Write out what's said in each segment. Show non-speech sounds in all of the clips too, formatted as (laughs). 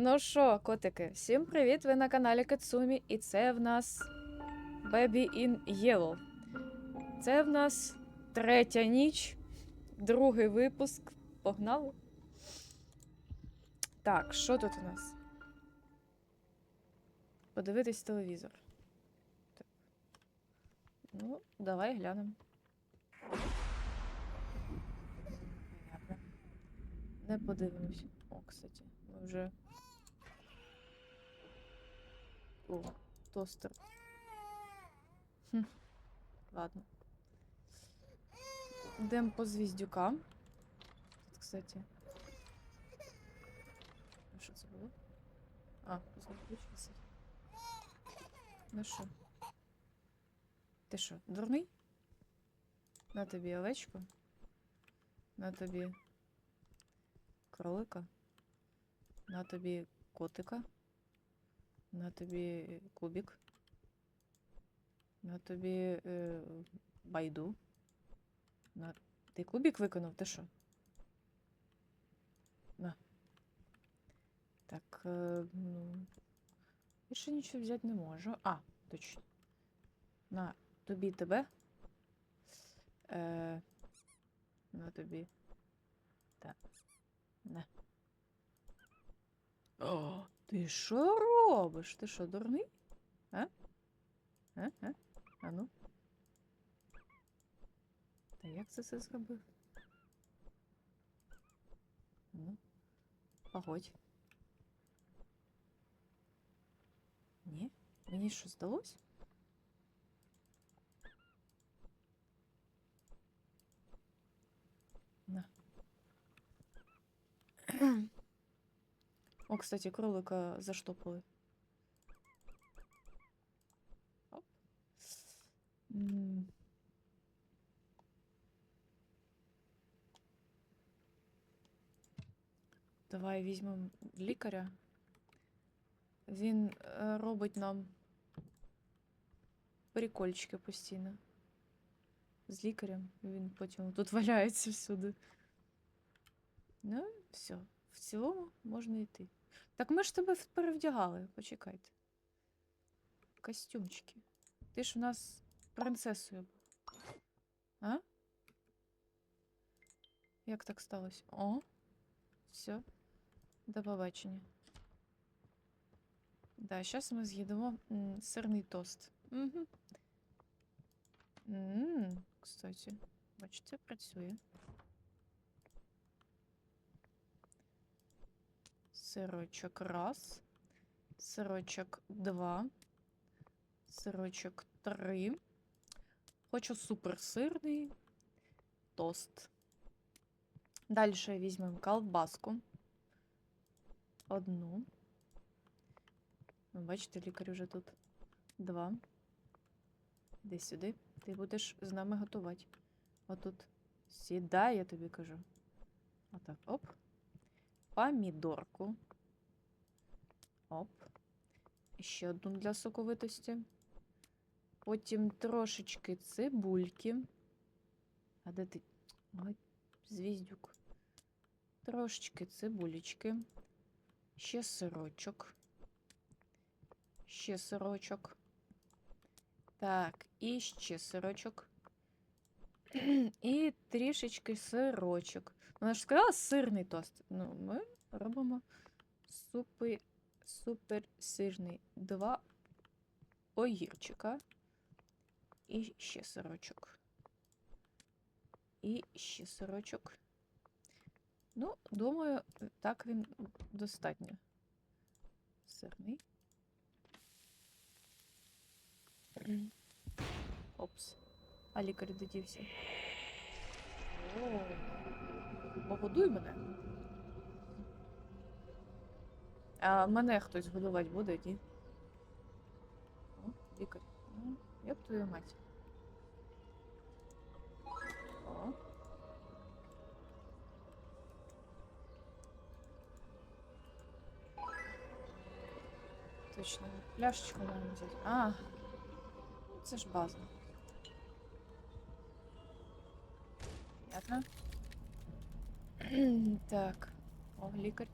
Ну що, котики, всім привіт! Ви на каналі Кацумі, і це в нас Baby in Yellow. Це в нас третя ніч, другий випуск. Погнали. Так, що тут у нас? Подивитись телевізор. Так. Ну, давай глянемо. Не подивимось. О, кстати, ми вже. О, тостер. Хм. Ладно. Йдемо по звіздюка. Тут, кстати. Що це було? А, ключ. Ну що? Ти що, дурний? На тобі овечку. На тобі кролика. На тобі котика. На тобі кубик. На тобі е, байду. На... Ти кубик виконав, ти що? На. Так, е, ну. Більше нічого взяти не можу. А, точно. На тобі тебе. Е, на тобі. Так. На. О, ти що робиш? Ти що, дурний? А? А? А? А ну? Та як це все зробив? Ну, погодь. Ні? Мені що здалось? На. (clears throat) О, кстати, кролика заштопали. Оп. М. Давай візьмемо лікаря. Він е, робить нам прикольчики постійно. З лікарем. Він потім тут валяється (laughs) всюди. Ну, все. В цілому можна йти. Так ми ж тебе перевдягали, почекайте. Костюмчики. Ти ж у нас принцесою був. А? Як так сталося? О, все. До побачення. Да, зараз ми з'їдемо сирний тост. Угу. М, Кстати, бачите, працює. Сирочок раз. Сирочок два. Сирочок три. Хочу суперсирний тост. Далі візьмемо колбаску. Одну. Ну, бачите, лікар вже тут. Два. Іди сюди. Ти будеш з нами готувати. Отут. Сідай, я тобі кажу. Отак. Оп. Помідорку. Оп. Ще одну для соковитості. Потім трошечки цибульки. А де ти? Ой, звіздюк. Трошечки цибулечки. Ще сирочок. Ще сирочок. Так, і ще сирочок. І трішечки сирочок. Ну, Вона ж сказала сирний тост. Ну, ми робимо супи, супер сирний. Два огірчика. І ще сирочок. І ще сирочок. Ну, думаю, так він достатньо. Сирний. М. Опс. А лікар де дівся? О, Погодуй мене. А мене хтось годувати буде, ні? О, лікар. Ну, як твою мать. О. Точно, пляшечку надо взяти. А, це ж база. Понятно. (clears throat) так. О, лікар.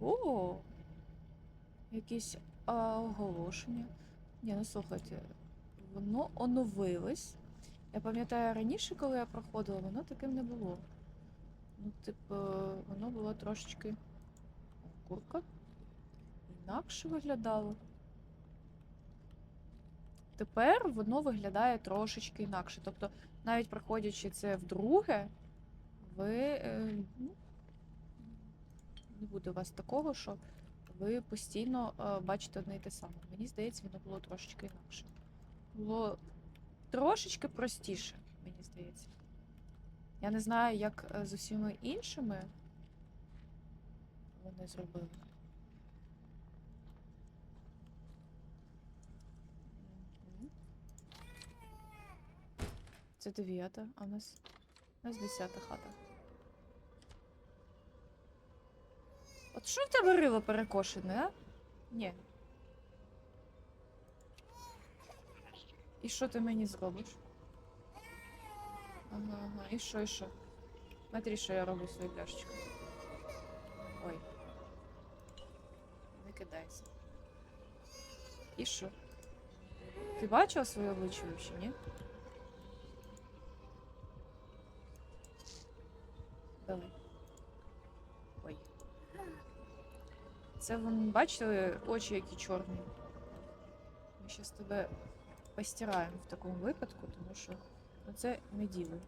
О, якісь а, оголошення. Ні, ну слухайте, воно оновилось. Я пам'ятаю раніше, коли я проходила, воно таким не було. Ну, типу, воно було трошечки курка. Інакше виглядало. Тепер воно виглядає трошечки інакше. Тобто, навіть проходячи це вдруге, ви е, ну, не буде у вас такого, що ви постійно е, бачите одне і те саме. Мені здається, воно було трошечки інакше. Було трошечки простіше, мені здається. Я не знаю, як е, з усіма іншими вони зробили. Це дев'ята, а у нас, у нас десята хата. Що в тебе рило перекошене, а? Ні. І що ти мені зробиш? Ага, ага. І що, і що? Смотри, що я роблю своєю пляшечкою. Ой. Не кидайся. І що? Ти бачила своє обличчя ще, ні? Давай. Ой. Це вон, бачили очі, які чорні. Ми зараз тебе постираємо в такому випадку, тому що ну, це не діло.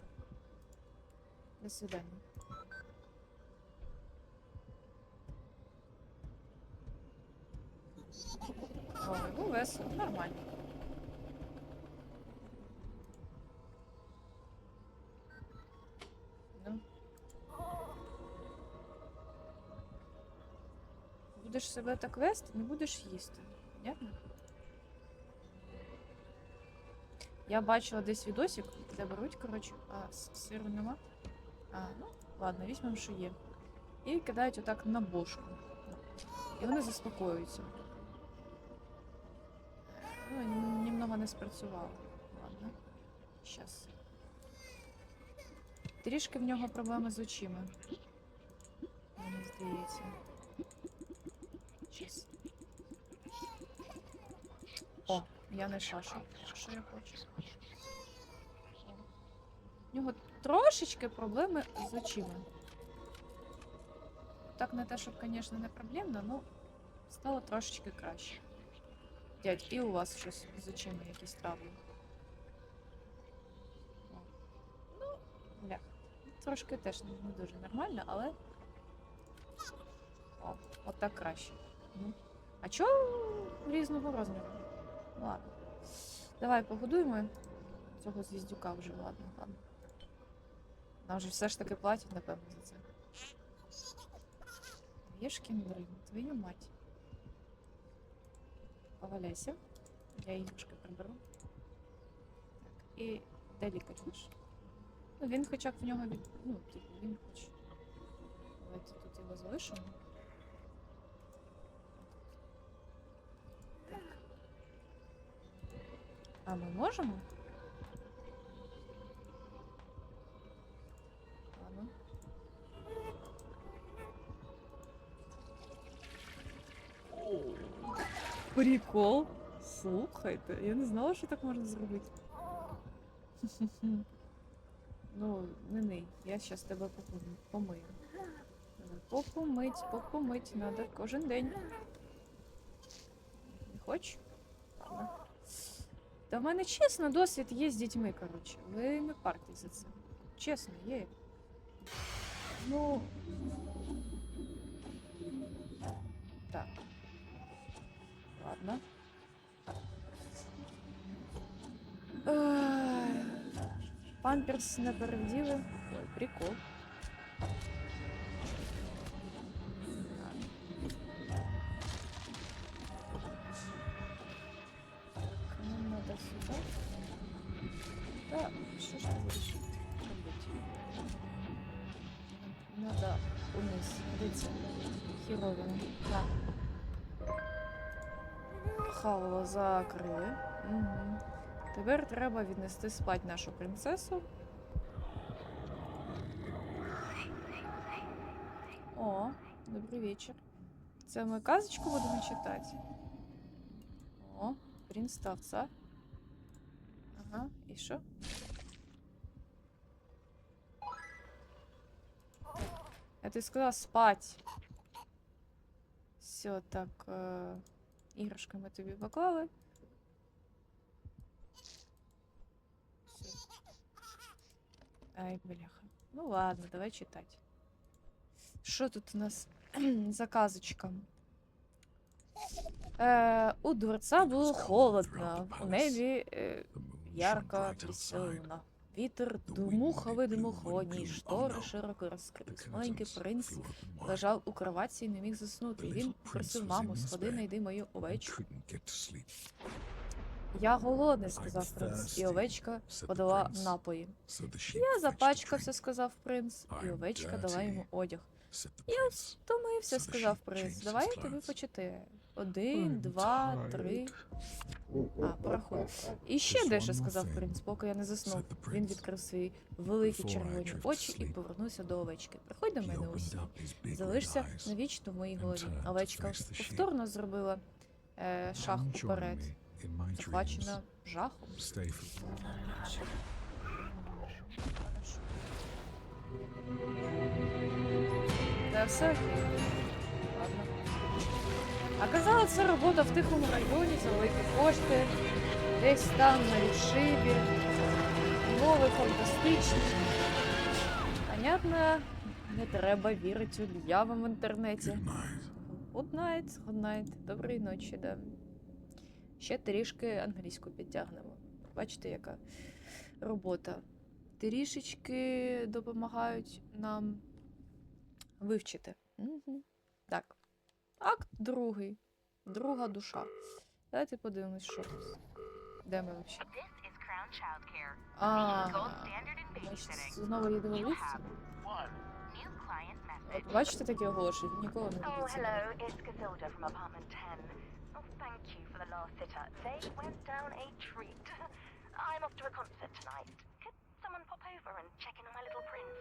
До свидання. Ой, ну весело, нормально. Ну. Будеш себе так вести, не будеш їсти. Понятно? Я бачила десь відосик, де беруть, коротше, а сиру нема. А, ну, ладно, візьмемо, що є. І кидають отак на бошку. І вони заспокоюються. Ну, н- немного не спрацювало. Ладно. Щас. Трішки в нього проблеми з очима. Мені здається. Я не шашу. Що я хочу? В нього трошечки проблеми з очима. Так не те, щоб, звісно, не проблемно, але стало трошечки краще. Дядь, і у вас щось з очима якісь травми. Ну, бля. Трошки теж не не дуже нормально, але. О, от так краще. Ну. А чого різного розміру? Ладно. Давай погодуємо цього звіздюка вже, ладно, ладно. Нам же все ж таки платять, напевно, за це. Єшкін дрин, твою мать. Поваляйся. Я іграшки приберу. Так, і де лікар наш? Ну, він хоча б в нього від... Ну, типу, він хоч. Давайте тут його залишимо. А ми можемо? Ладно. Прикол. Слухайте, я не знала, що так можна зробити. (laughs) Ну, не ний, я зараз тебе помию. Давай, Попомить, попомить, надо кожен день. Не хочеш? Ладно. Та в мене чесно досвід є з дітьми, коротше. Ви не партесь за це. Чесно, є. Ну. Так. Ладно. Ай, Памперс не перевділи. Ой, прикол. закрили. Угу. Тепер треба віднести спать нашу принцесу. О, добрий вечір. Це ми казочку будемо читати. О, принц та овца. Ага, і що? Я ти сказала спать. Все, так. Е... Іграшки ми тобі поклали. Ай, бляха. Ну ладно, давай читать. Що тут у нас (clears throat) за казочка? Е, у дворца було холодно. У небі е, ярко блістила луна. Вітер дмух, видимух вогні, штори широко розкрились. Маленький принц лежав у кроватці і не міг заснути. Він просив маму, сходи, найди мою овечку. Я голодний, сказав принц, і овечка подала напої. Я запачкався, сказав принц, і овечка дала йому одяг. Я втомився, сказав принц. Давай я тобі почитаю. Один, два, три. А, порахуй. І ще дещо сказав принц, поки я не заснув. Він відкрив свої великі червоні очі і повернувся до овечки. Приходь до мене усі. Залишся навічно в моїй голові. Овечка повторно зробила е, шах уперед, захвачена жахом. Та все окей. Ладно. А казала, це робота в тихому районі за великі кошти, десь там на відшибі, умови фантастичні. Понятно, не треба вірити людям в інтернеті. Good night, good night. Доброї ночі, да. Ще трішки англійську підтягнемо. Бачите, яка робота. Трішечки допомагають нам вивчити. Угу. Так. Акт другий. Друга душа. Давайте подивимось, що тут. Де ми взагалі? А, знову їдемо client От бачите такі оголошення? Ніколи не Oh, буде це. hello, it's Casilda from apartment 10. Oh, thank you for the last sitter. They went down a treat. I'm off to a concert tonight. Could someone pop over and check in on my little prince?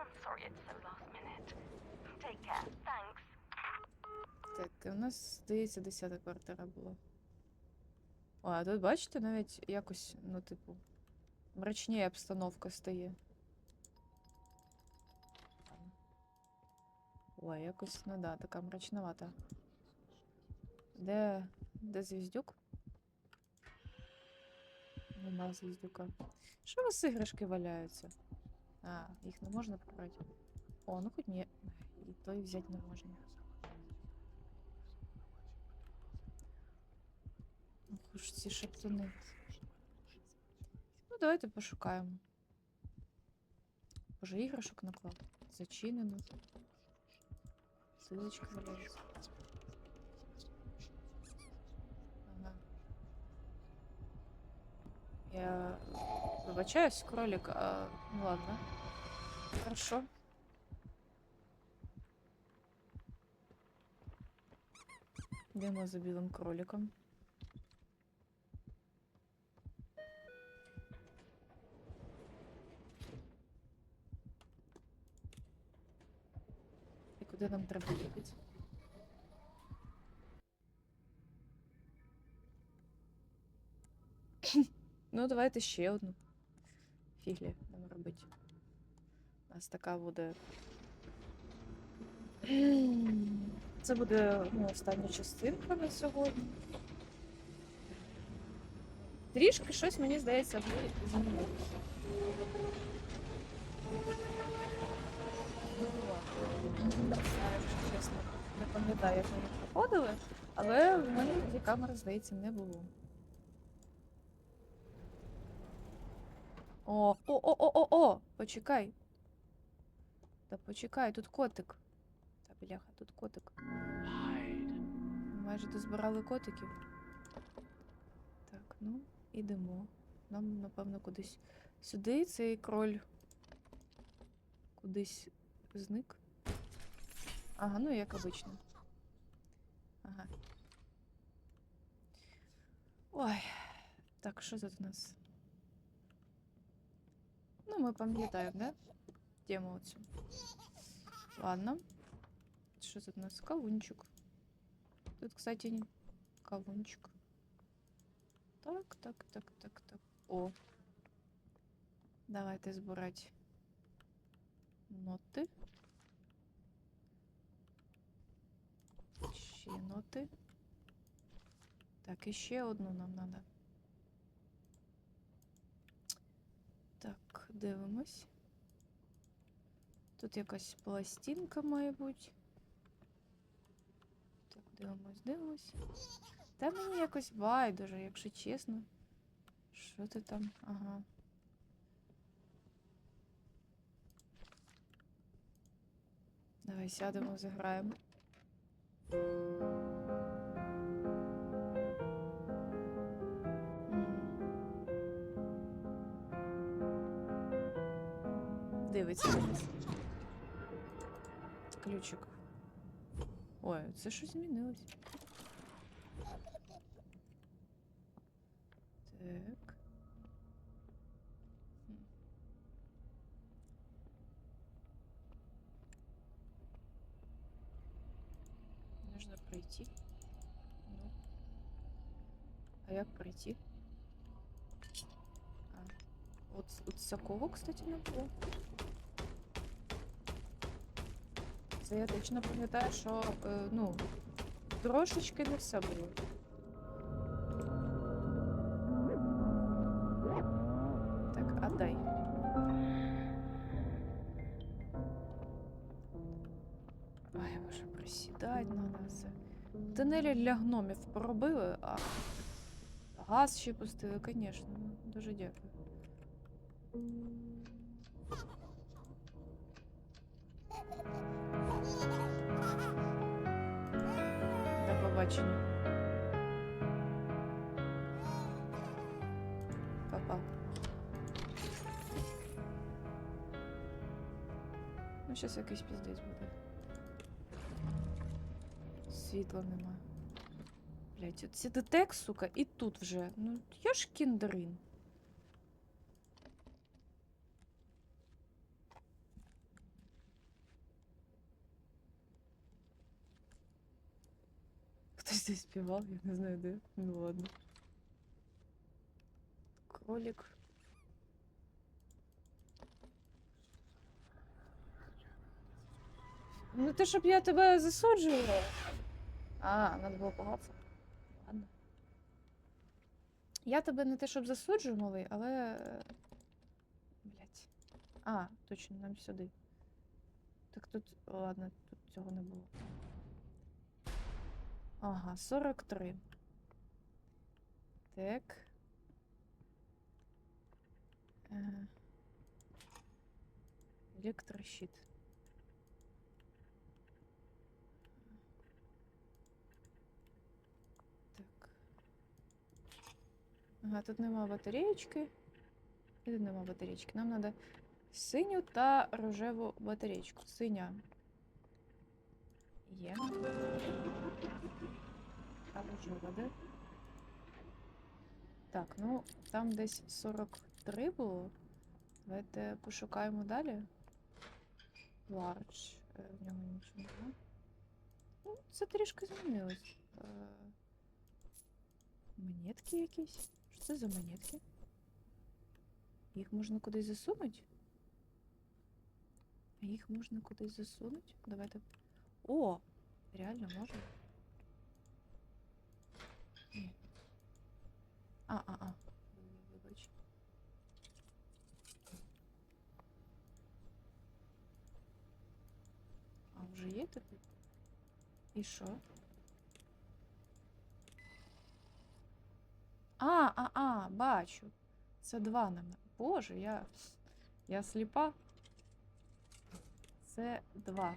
I'm sorry it's so last minute. Take care. Thanks. Так, у нас, здається, 10 квартира була. О, а тут бачите, навіть якось, ну, типу, мрачніє обстановка стає. Ой, якось, ну да, така мрачновата. Де. Де звіздюк? Нема звіздюка. Що у вас іграшки валяються? А, їх не можна побрати. О, ну хоч ні. І той взяти не можна. Ох уж ці шептуни. Ну, давайте пошукаємо. Боже, іграшок наклав. Зачинено. Силочки валяються. Я вибачаюсь, кролик, а... ну ладно. Хорошо. Йдемо за білим кроликом. І куди нам треба їхати? Ну, давайте ще одну. Фіглі нам робити. У нас така буде. Це буде ну, остання частинка на сьогодні. Трішки щось, мені здається, змінили. Так, якщо чесно, не пам'ятаю, як вони проходили, але в мене тоді камери, здається, не було. О, о, о, о, о, о! Почекай. Та почекай, тут котик. Та бляха, тут котик. Майже дозбирали котиків. Так, ну, ідемо. Нам, напевно, кудись сюди цей кроль кудись зник. Ага, ну як обично. Ага. Ой. Так, що тут у нас? Ну, ми пам'ятаємо, да? Тему оцю. Ладно. Що тут у нас? Кавунчик. Тут, кстати, ні- кавунчик. Так, так, так, так, так. О. Давайте збирати ноти. Ще ноти. Так, і ще одну нам треба. Так, дивимось. Тут якась пластинка має бути. Так, дивимось, дивимось. Та мені якось байдуже, якщо чесно. Що ти там? Ага. Давай сядемо, заграємо. На нас. Ключик. Ой, це щось змінилось. Так. Нужно пройти. Ну. А як пройти? А. От, от такого, кстати, не було. Це я точно пам'ятаю, що е, ну, трошечки не все було. Так, отдай. Ой, боже, присідать надо все. Тунелі для гномів поробили, а газ ще пустили, звісно. Дуже дякую. побачення. Па-па. Ну, зараз якийсь піздець буде. Світла нема. Блять, от сідетек, сука, і тут вже. Ну, я ж кіндерин. Співав, я не знаю де. Ну ладно. Кролик. Ну те, щоб я тебе засуджувала. А, надо було погався. Ладно. Я тебе не те, щоб засуджую, малий, але. Блять. А, точно, нам сюди. Так тут. Ладно, тут цього не було. Ага, 43. Так. Електрощит. Так. Ага, тут нема батареечки. І тут нема батареечки. Нам треба синю та рожеву батареечку. Синя. Є. Рожева, де? Так, ну там десь 43 було. Давайте пошукаємо далі. Large. Е, В нього нічого немає. Ну, це трішки змінилось. Е, Монетки якісь? Що це за монетки? Їх можна кудись засунути? Їх можна кудись засунути? Давайте. О! Реально можна? Ні. А, а, а. Вибач. А вже є тепер? І що? А, а, а, бачу. Це два на мене. Боже, я. Я сліпа. Це два.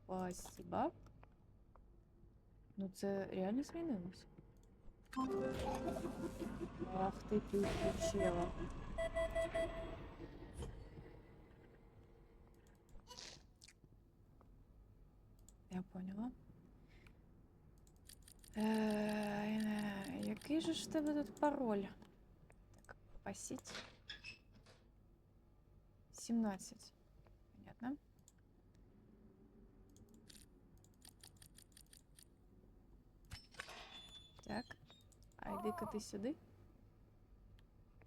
Спасибо. Ну це реально змінилось. Ах ти підключила. Я поняла. Е, який же ж в тебе тут пароль? Так, пасіть. 17. А сюди.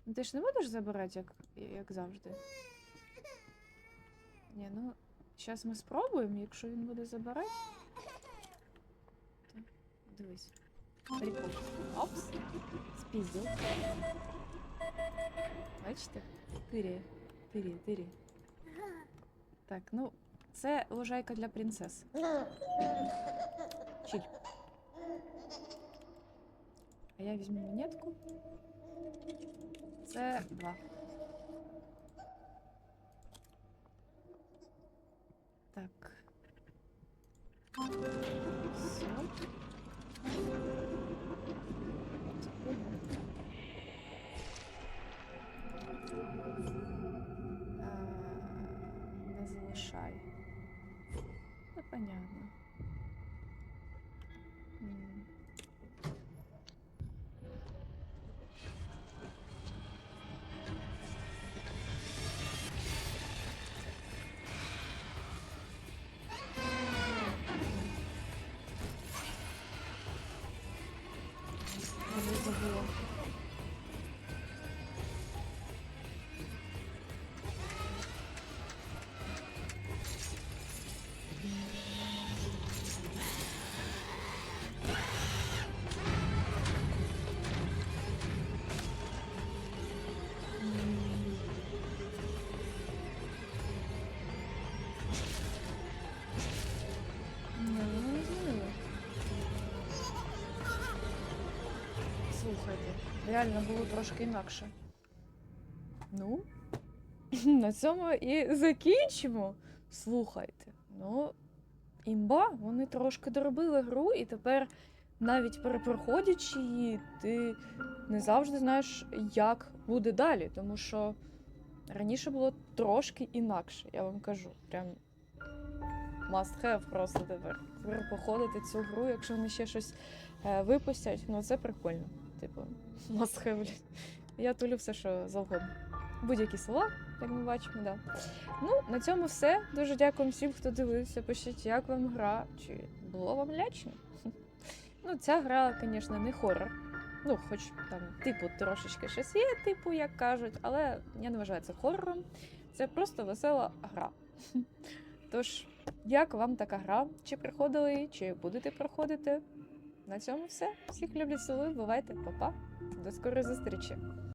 Ну ти ж не будеш забирати, як, як завжди. Ні, ну, зараз ми спробуємо, якщо він буде забирати. Дивись. Опс. Спіздив. Бачите? Тирі, тирі, тирі. Так, ну, це лужайка для принцес. Чиль. А я візьму монетку. Це два. Так. Все. Не залишай. Ну, понятно. Реально було трошки інакше. Ну, (laughs) на цьому і закінчимо. Слухайте, ну, імба, вони трошки доробили гру, і тепер, навіть перепроходячи її, ти не завжди знаєш, як буде далі. Тому що раніше було трошки інакше, я вам кажу. Прям must have просто тепер. Походити цю гру, якщо вони ще щось е, випустять, ну це прикольно. Типу, (laughs) must. Я тулю все, що завгодно. Будь-які слова, як ми бачимо, да. Ну, на цьому все. Дуже дякую всім, хто дивився. Пишіть, як вам гра, чи було вам лячно. (laughs) Ну, ця гра, звісно, не хорор. Ну, хоч там, типу, трошечки щось є, типу, як кажуть, але я не вважаю це хорором. Це просто весела гра. (laughs) Тож, як вам така гра? Чи приходили, чи будете проходити? На цьому все. Всіх люблю, цілую, бувайте, па-па. До скорої зустрічі!